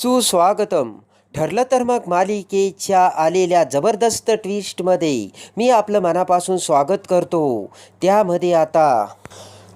सुस्वागतम ठरलं तर मग मालिकेच्या आलेल्या जबरदस्त ट्विस्टमध्ये मी आपलं मनापासून स्वागत करतो. त्यामध्ये आता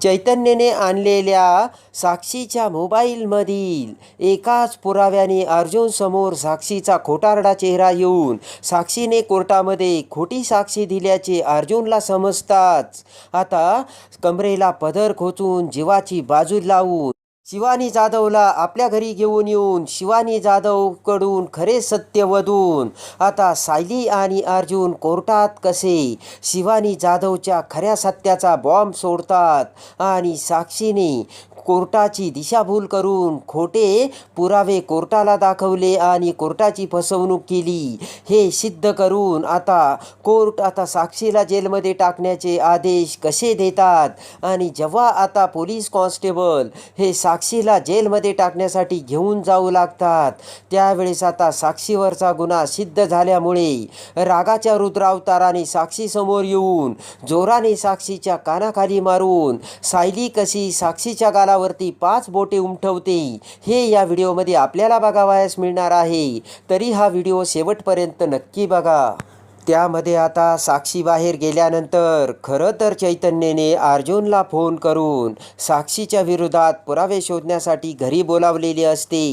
चैतन्यने आणलेल्या साक्षीच्या मोबाईलमधील एकाच पुराव्याने अर्जुनसमोर साक्षीचा खोटारडा चेहरा येऊन साक्षीने कोर्टामध्ये खोटी साक्षी दिल्याचे अर्जुनला समजताच आता कमरेला पदर खोचून जीवाची बाजू लावून शिवानी जाधवला आपल्या घरी घेऊन येऊन शिवानी जाधवकडून खरे सत्य वधून. आता सायली आणि अर्जुन कोर्टात कसे? शिवानी जाधवच्या खऱ्या सत्याचा बॉम्ब सोडतात आणि साक्षीने कोर्टाची दिशाभूल करून खोटे पुरावे कोर्टाला दाखवले आणि कोर्टाची फसवणूक केली. हे सिद्ध करून आता कोर्ट आता साक्षीला जेलमध्ये टाकण्याचे आदेश कसे देतात? आणि जेव्हा आता पोलीस कॉन्स्टेबल हे साक्षीला जेलमध्ये टाकण्यासाठी घेऊन जाऊ लागतात. त्यावेळेस आता साक्षीवरचा गुन्हा सिद्ध झाल्यामुळे रागाच्या रुद्रावताराने साक्षीसमोर येऊन जोराने साक्षीच्या कानाखाली मारून सायली कशी साक्षीच्या गालावरती पाच बोटे उमटवते हे या व्हिडिओमध्ये आपल्याला बघावयास मिळणार आहे. तरी हा व्हिडिओ शेवटपर्यंत नक्की बघा. त्यामध्ये आता साक्षी बाहेर गेल्यानंतर खरं तर चैतन्यने अर्जुनला फोन करून साक्षीच्या विरोधात पुरावे शोधण्यासाठी घरी बोलावलेले असते.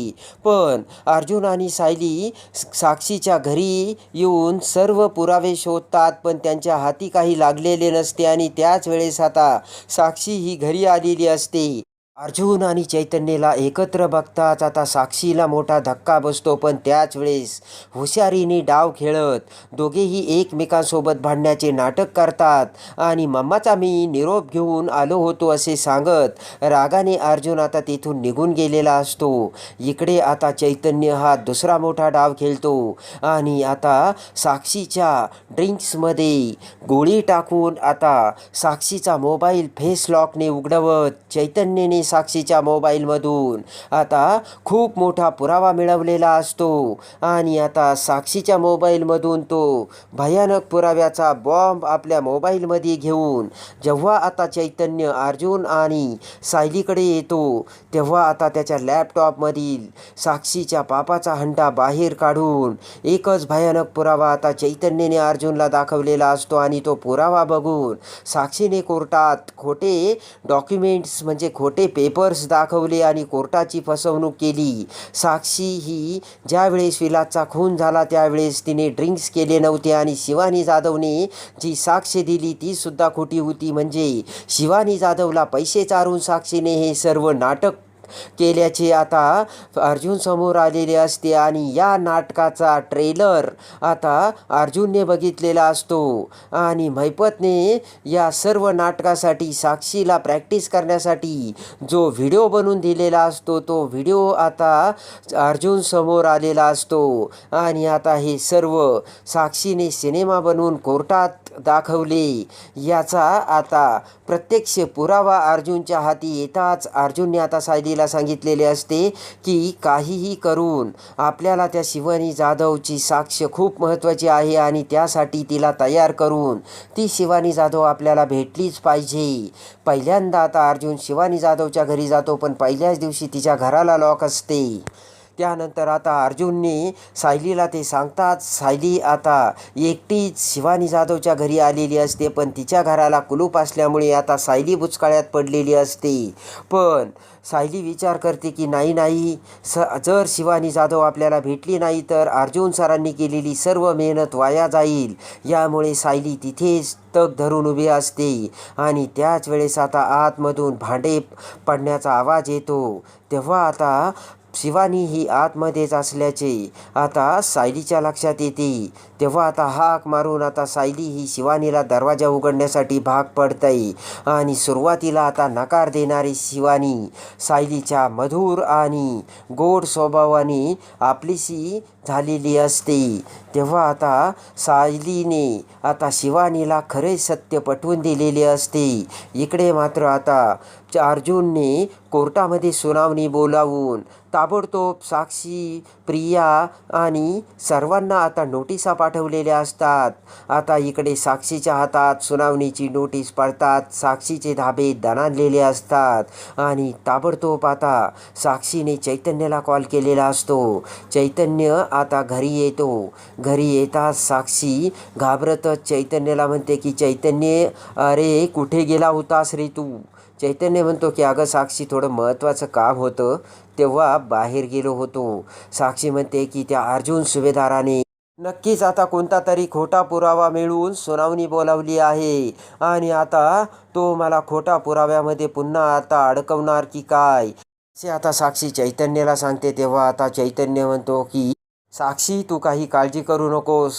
पण अर्जुन आणि सायली साक्षीच्या घरी येऊन सर्व पुरावे शोधतात पण त्यांच्या हाती काही लागलेले नसते आणि त्याच वेळेस आता साक्षी ही घरी आलेली असते. अर्जुन आणि चैतन्यला एकत्र बघताच आता साक्षीला मोठा धक्का बसतो पण त्याच वेळेस हुशारीने डाव खेळत दोघेही एकमेकांसोबत भांडण्याचे नाटक करतात आणि मम्माचा मी निरोप घेऊन आलो होतो असे सांगत रागाने अर्जुन आता तेथून निघून गेलेला असतो. इकडे आता चैतन्य हा दुसरा मोठा डाव खेळतो आणि आता साक्षीच्या ड्रिंक्समध्ये गोळी टाकून आता साक्षीचा मोबाईल फेस लॉकने उघडवत चैतन्यने साक्षीच्या मोबाईलमधून. आता खूप मोठा पुरावा मिळवलेला असतो. आणि आता साक्षीच्या मोबाईलमधून तो भयानक पुराव्याचा बॉम्ब आपल्या मोबाईलमध्ये घेऊन जेव्हा आता चैतन्य अर्जुन आणि सायलीकडे येतो तेव्हा आता त्याच्या लॅपटॉपमधील साक्षीच्या पापाचा हंडा बाहेर काढून एकच भयानक पुरावा आता चैतन्यने अर्जुनला दाखवलेला असतो आणि तो पुरावा बघून साक्षीने कोर्टात खोटे डॉक्युमेंट्स म्हणजे खोटे पे पेपर्स दाखवले आणि कोर्टाची फसवणूक केली. साक्षी ही ज्यावेळेस विलासचा खून झाला त्यावेळेस तिने ड्रिंक्स केले नव्हते आणि शिवानी जाधवने जी साक्ष दिली ती सुद्धा खोटी होती. म्हणजे शिवानी जाधवला पैसे चारून साक्षीने हे सर्व नाटक केल्याचे आता अर्जुन समोर आलेले असते आणि या नाटकाचा ट्रेलर आता अर्जुनने बघितलेला असतो. आणि मैपतने या सर्व नाटकासाठी साक्षीला प्रॅक्टिस करण्यासाठी जो व्हिडिओ बनवून दिलेला असतो तो व्हिडिओ आता अर्जुन समोर आलेला असतो. आणि आता हे सर्व साक्षीने सिनेमा बनवून कोर्टात दाखवले. याचा आता प्रत्यक्ष पुरावा अर्जुनच्या हाती येताच अर्जुनने आता सायलीला सांगितलेले असते की काहीही करून आपल्याला त्या शिवानी जाधवची साक्ष खूप महत्त्वाची आहे आणि त्यासाठी तिला तयार करून ती शिवानी जाधव आपल्याला भेटलीच पाहिजे. पहिल्यांदा आता अर्जुन शिवानी जाधवच्या घरी जातो पण पहिल्याच दिवशी तिच्या घराला लॉक असते. त्यानंतर आता अर्जुननी सायलीला ते सांगतात सायली आता एकटीच शिवानी जाधवच्या घरी आलेली असते पण तिच्या घराला कुलूप असल्यामुळे आता सायली बुचकाळ्यात पडलेली असते. पण सायली विचार करते की नाही नाही स जर शिवानी जाधव आपल्याला भेटली नाही तर अर्जुन सरांनी केलेली सर्व मेहनत वाया जाईल. यामुळे सायली तिथेच तग धरून उभी असते आणि त्याच वेळेस आता आतमधून भांडे पडण्याचा आवाज येतो. तेव्हा आता शिवानी ही आतमध्येच असल्याचे आता सायलीच्या लक्षात येते. तेव्हा आता हाक मारून आता सायली ही शिवानीला दरवाजा उघडण्यासाठी भाग पडतंय आणि सुरुवातीला आता नकार देणारी शिवानी सायलीच्या मधुर आणि गोड स्वभावाने आपलीशी झालेली असते. तेव्हा आता सायलीने आता शिवानीला खरे सत्य पटवून दिलेले असते. इकडे मात्र आता अर्जुनने कोर्टामध्ये सुनावणी बोलावून ताबडतोब साक्षी प्रिया आणि सर्वांना आता नोटिसा पाठवलेल्या असतात. आता इकडे साक्षीच्या हातात सुनावणीची नोटीस पडतात साक्षीचे धाबे दणानलेले असतात आणि ताबडतोब आता साक्षीने चैतन्याला कॉल केलेला असतो. चैतन्य आता घरी येतो. घरी येताच साक्षी घाबरतच चैतन्याला म्हणते की चैतन्य अरे कुठे गेला होतास रे तू? चैतन्य म्हणतो की अगं साक्षी थोडं महत्त्वाचं काम होतं. तेव्हा बाहेर गेलो होतो. साक्षी म्हणते की त्या अर्जुन सुभेदाराने नक्कीच आता कोणता तरी खोटा पुरावा मिळवून सुनावणी बोलावली आहे. आणि आता तो मला खोटा पुराव्यामध्ये पुन्हा आता अडकवणार की काय? असे आता साक्षी चैतन्याला सांगते. तेव्हा आता चैतन्य म्हणतो की साक्षी तू काही काळजी करू नकोस.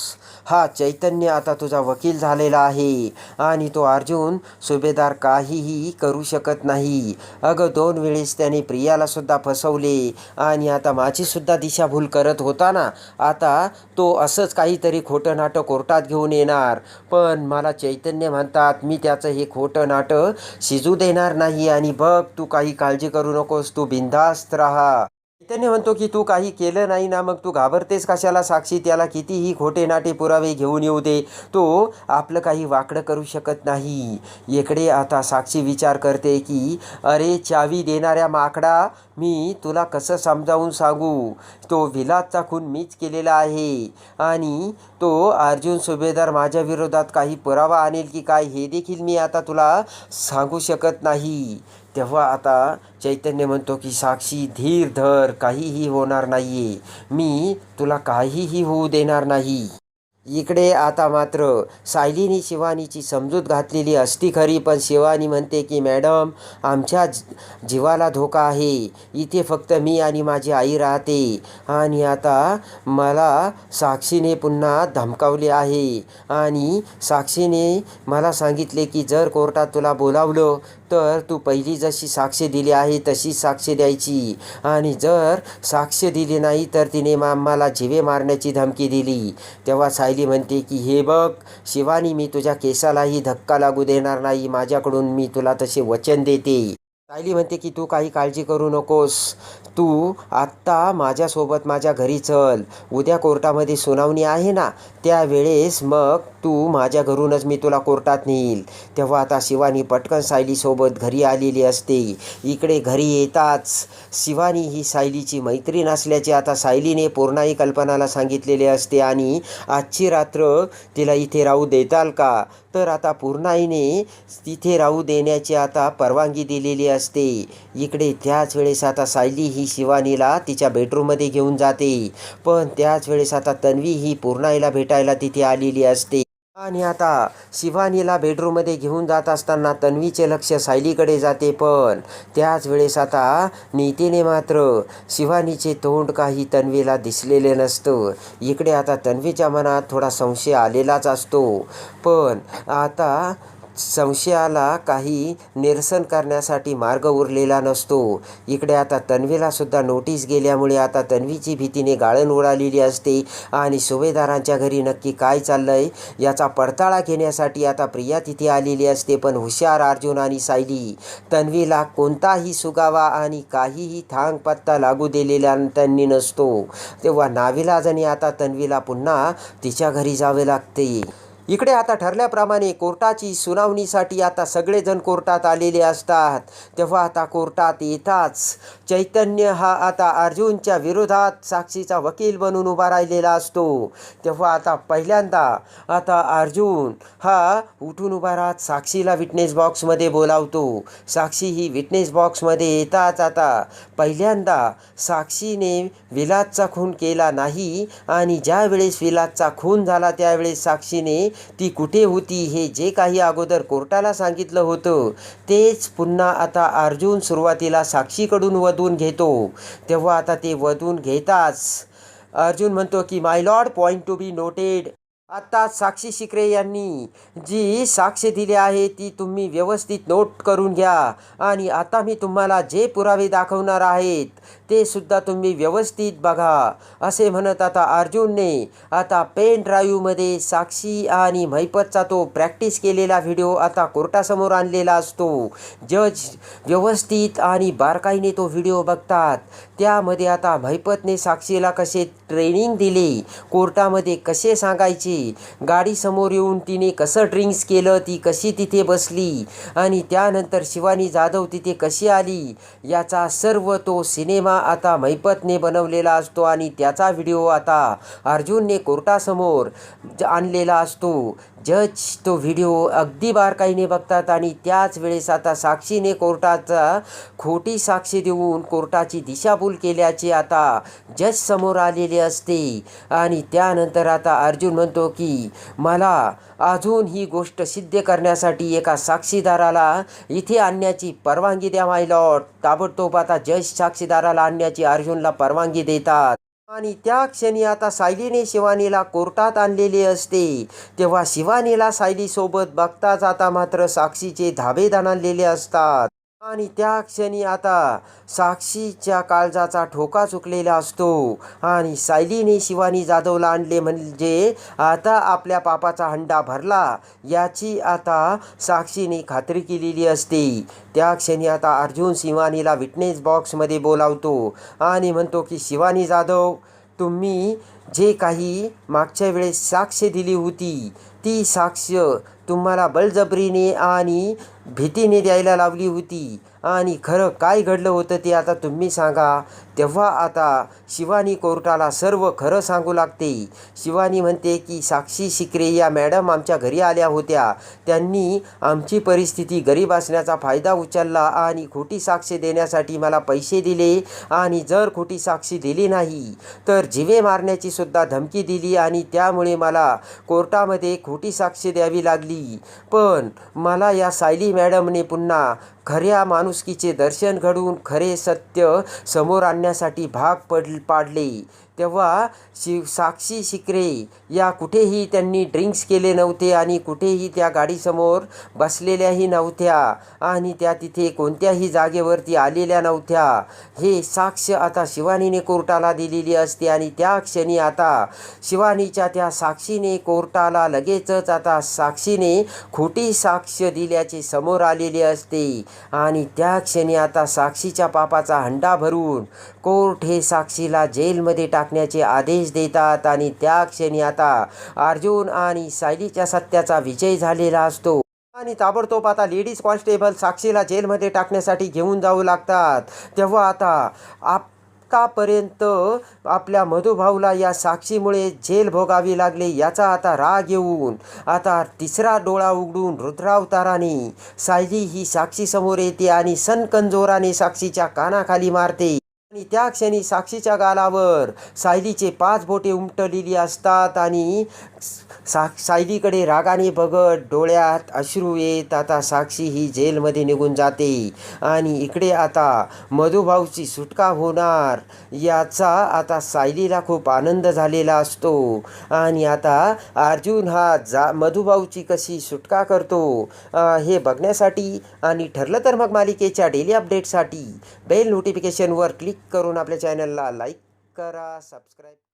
हा चैतन्य आता तुझा वकील झालेला आहे आणि तो अर्जुन सुभेदार काहीही करू शकत नाही. अगं दोन वेळेस त्याने प्रियालासुद्धा फसवले आणि आता माझीसुद्धा दिशाभूल करत होता ना? आता तो असंच काहीतरी खोटं नाटं कोर्टात घेऊन येणार. पण मला चैतन्य म्हणतात मी त्याचं हे खोटं नाटं शिजू देणार नाही आणि बघ तू काही काळजी करू नकोस तू बिंदास्त राहा. चैतन्य म्हणतो की तू काही केलं नाही ना मग तू घाबरतेस कशाला? साक्षी त्याला कितीही खोटे नाटे पुरावे घेऊन येऊ दे. तो आपलं काही वाकडं करू शकत नाही. इकडे आता साक्षी विचार करते की अरे चावी देणाऱ्या माकडा मी तुला कसं समजावून सांगू? तो विलासचा खून मीच केलेला आहे. आणि तो अर्जुन सुभेदार माझ्या विरोधात काही पुरावा आणेल की काय हे देखील मी आता तुला सांगू शकत नाही. तेव्हा आता चैतन्य म्हणतो की साक्षी धीर धर काहीही होणार नाही आहे मी तुला काहीही होऊ देणार नाही. इकडे आता मात्र सायलीने शिवानीची समजूत घातलेली असती खरी पण शिवानी म्हणते की मॅडम आमच्या जीवाला धोका आहे. इथे फक्त मी आणि माझी आई राहते. आणि आता मला साक्षीने पुन्हा धमकावले आहे. आणि साक्षीने मला सांगितले की जर कोर्टात तुला बोलावलं तर तू पहिली जशी साक्ष दिली आहे तशीच साक्ष द्यायची. आणि जर साक्ष दिली नाही तर तिने मा मला जिवे मारण्याची धमकी दिली. तेव्हा सायली म्हणते की हे बघ शिवानी मी तुझ्या केसालाही धक्का लागू देणार नाही. माझ्याकडून मी तुला तसे वचन देते. सायली म्हणते की तू काही काळजी करू नकोस. तू आत्ता माझ्यासोबत माझ्या घरी चल. उद्या कोर्टामध्ये सुनावणी आहे ना त्यावेळेस मग तू माझ्या घरूनच मी तुला कोर्टात नेईल. तेव्हा आता शिवानी पटकन सायलीसोबत घरी आलेली असते. इकडे घरी येताच शिवानी ही सायलीची मैत्रीण असल्याचे आता सायलीने पूर्णाई कल्पनाला सांगितलेले असते आणि आजची रात्र तिला इथे राहू देताल का? तर आता पूर्णाईने तिथे राहू देण्याची आता परवानगी दिलेली असते. इकडे त्याच वेळेस आता सायली ही शिवानीला तिच्या बेडरूममध्ये घेऊन जाते. पण त्याच वेळेस आता तन्वी ही पूर्णाईला भेटायला तिथे आलेली असते. आणि आता शिवानीला बेडरूममध्ये घेऊन जात असताना तन्वीचे लक्ष सायलीकडे जाते पण त्याच वेळेस आता नीतीने मात्र शिवानीचे तोंड काही तन्वीला दिसलेले नसतं. इकडे आता तन्वीच्या मनात थोडा संशय आलेलाच असतो. पण आता संशयाला काही निरसन करण्यासाठी मार्ग उरलेला नसतो. इकडे आता तन्वीला सुद्धा नोटीस गेल्यामुळे आता तन्वीची भीतीने गाळण उडालेली असते आणि सुभेदारांच्या घरी नक्की काय चाललंय याचा पडताळा घेण्यासाठी आता प्रिया तिथे आलेली असते पण हुशार अर्जुन आणि सायली. तन्वीला कोणताही सुगावा आणि काहीही थांग पत्ता लागू दिलेला त्यांनी नसतो. तेव्हा नाविलाजाने आता तन्वीला पुन्हा तिच्या घरी जावे लागते. इकडे आता ठरल्याप्रमाणे कोर्टाची सुनावणीसाठी आता सगळेजण कोर्टात आलेले असतात. तेव्हा आता कोर्टात येताच चैतन्य हा आता अर्जुनच्या विरोधात साक्षीचा वकील बनून उभा राहिलेला असतो. तेव्हा आता पहिल्यांदा आता अर्जुन हा उठून उभा राहत साक्षीला विटनेस बॉक्समध्ये बोलावतो. साक्षी ही विटनेस बॉक्समध्ये येताच आता पहिल्यांदा साक्षीने विलासचा खून केला नाही आणि ज्यावेळेस विलासचा खून झाला त्यावेळेस साक्षीने ती कुठे होती हे जे काही अगोदर कोर्टाला सांगितलं होतं तेच पुन्हा आता अर्जुन सुरुवातीला साक्षीकडून वधून घेतो. तेव्हा आता ते वधून घेताच. अर्जुन म्हणतो की my lord point to be noted आता साक्षी शिकरे यांनी जी साक्ष दिली आहे ती तुम्ही व्यवस्थित नोट करून घ्या. आणि आता मी तुम्हाला जे पुरावे दाखवणार आहेत ते सुद्धा तुम्ही व्यवस्थित बघा असे म्हणत आता अर्जुनने आता पेन ड्राईव्हमध्ये साक्षी आणि महिपतचा तो प्रॅक्टिस केलेला व्हिडिओ आता कोर्टासमोर आणलेला असतो. जज व्यवस्थित आणि बारकाईने तो व्हिडिओ बघतात. त्यामध्ये आता महिपतने साक्षीला कसे ट्रेनिंग दिले कोर्टामध्ये कसे सांगायचे गाडीसमोर येऊन तिने कसं ड्रिंक्स केलं ती कशी तिथे बसली आणि त्यानंतर शिवानी जाधव तिथे कशी आली याचा सर्व तो सिनेमा आता मैपतने बनवलेला असतो आणि त्याचा व्हिडिओ आता अर्जुनने कोर्टासमोर ज- आणलेला असतो. जज तो व्हिडिओ अगदी बारकाईने बघतात आणि त्याच वेळेस आता साक्षीने कोर्टाचा खोटी साक्षी देऊन कोर्टाची दिशाभूल केल्याचे आता जज समोर आलेले असते. आणि त्यानंतर आता अर्जुन म्हणतो की मला अजून ही गोष्ट सिद्ध करण्यासाठी एका साक्षीदाराला इथे आणण्याची परवानगी द्या माय लॉर्ड ताबडतोब आता जज साक्षीदाराला आणण्याची अर्जुनला परवानगी देतात. आणि त्या क्षणी आता सायलीने शिवानीला कोर्टात आणलेले असते. तेव्हा शिवानीला सायलीसोबत बघता जाता मात्र साक्षीचे धाबे आणलेले असतात. आणि त्या क्षणी आता साक्षीच्या काळजाचा ठोका चुकलेला असतो. आणि सायलीने शिवानी जाधवला आणले म्हणजे आता आपल्या पापाचा हंडा भरला याची आता साक्षीने खात्री केलेली असते. त्या क्षणी आता अर्जुन शिवानीला विटनेस बॉक्समध्ये बोलावतो आणि म्हणतो की शिवानी जाधव तुम्ही जे काही मागच्या वेळेस साक्ष दिली होती ती साक्ष तुम्हाला बळजबरीने आणि भीतीने द्यायला लावली होती. आणि खरं काय घडलं होतं ते आता तुम्ही सांगा. तेव्हा आता शिवानी कोर्टाला सर्व खरं सांगू लागते. शिवानी म्हणते की साक्षी शिकरे या मॅडम आमच्या घरी आल्या होत्या. त्यांनी आमची परिस्थिती गरीब असण्याचा फायदा उचलला आणि खोटी साक्ष देण्यासाठी मला पैसे दिले आणि जर खोटी साक्षी दिली नाही तर जिवे मारण्याची सुद्धा धमकी दिली आणि त्यामुळे मला कोर्टामध्ये खोटी साक्ष द्यावी लागली. पण मला या सायली मॅडमने पुन्हा खऱ्या माणुसकीचे दर्शन घडवून खरे सत्य समोर आणण्यासाठी भाग पड पाडले. तेव्हा शि साक्षी शिकरे या कुठेही त्यांनी ड्रिंक्स केले नव्हते आणि कुठेही त्या गाडीसमोर बसलेल्याही नव्हत्या आणि त्या तिथे कोणत्याही जागेवरती आलेल्या नव्हत्या. हे साक्ष आता शिवानीने कोर्टाला दिलेली असते आणि त्या क्षणी आता शिवानीच्या त्या साक्षीने कोर्टाला लगेचच आता साक्षीने खोटी साक्ष दिल्याचे समोर आलेले असते आणि त्या क्षणी आता साक्षीच्या पापाचा हंडा भरून कोर्ट हे साक्षीला जेलमध्ये टाकण्याचे आदेश देतात आणि त्या क्षणी आता अर्जुन आणि सायलीच्या सत्याचा विजय झालेला असतो. आणि ताबडतोब आता लेडीज कॉन्स्टेबल साक्षीला जेलमध्ये टाकण्यासाठी घेऊन जाऊ लागतात. तेव्हा आता आत्तापर्यंत आपल्या मधुभाऊला या साक्षीमुळे जेल भोगावी लागले याचा आता राग येऊन आता तिसरा डोळा उघडून रुद्रावताराने सायली ही साक्षी समोर येते आणि सनकंजोराने साक्षीच्या कानाखाली मारते. आणि त्या क्षणी साक्षीच्या गालावर सायलीचे पाच बोटे उमटलेली असतात आणि सा सायलीकडे रागाने बघत डोळ्यात अश्रू येत आता साक्षी ही जेलमध्ये निघून जाते. आणि इकडे आता मधुभाऊची सुटका होणार याचा आता सायलीला खूप आनंद झालेला असतो. आणि आता अर्जुन हा जा मधुभाऊची कशी सुटका करतो हे बघण्यासाठी आणि ठरलं तर मग मालिकेच्या डेली अपडेटसाठी बेल नोटिफिकेशनवर क्लिक करून आपल्या चॅनलला लाईक करा सबस्क्राईब